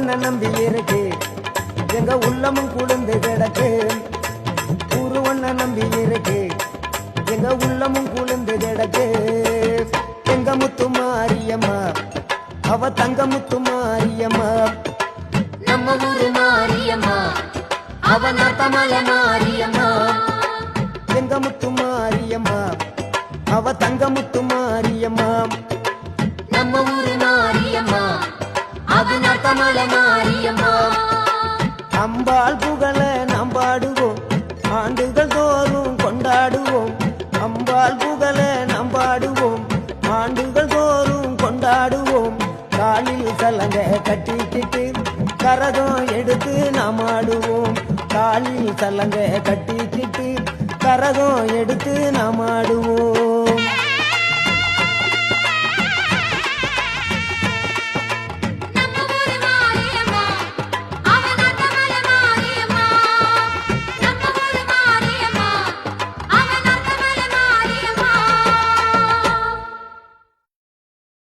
ஒன்ன நம்பி இருக்கு எங்க உள்ளமும் குளிர்ந்து கிடக்கு. ஊரு ஒன்ன நம்பி இருக்கு எங்க உள்ளமும் குளிர்ந்து கிடக்கு. எங்க முத்து மாரியம்மா? அவ தங்க முத்து மாரியம்மா. நம்ம ஊரு மாரியம்மா. அவ நத்தமல மாரியம்மா. எங்க முத்து மாரியம்மா? அவ தங்க முத்து மாரியம்மா. நம்ம ஊரு கமல மாரியம்மா அம்பாள் புகழ நாம் பாடுவோம் ஆண்டுகள் தோறும் கொண்டாடுவோம். அம்பாள் புகழ நாம் பாடுவோம் ஆண்டுகள் தோறும் கொண்டாடுவோம். காலில் சலங்க கட்டிக்கிட்டு கரகம் எடுத்து நாம் ஆடுவோம் காலில் சலங்க கட்டிக்கிட்டு கரகம் எடுத்து நாம் ஆடுவோம்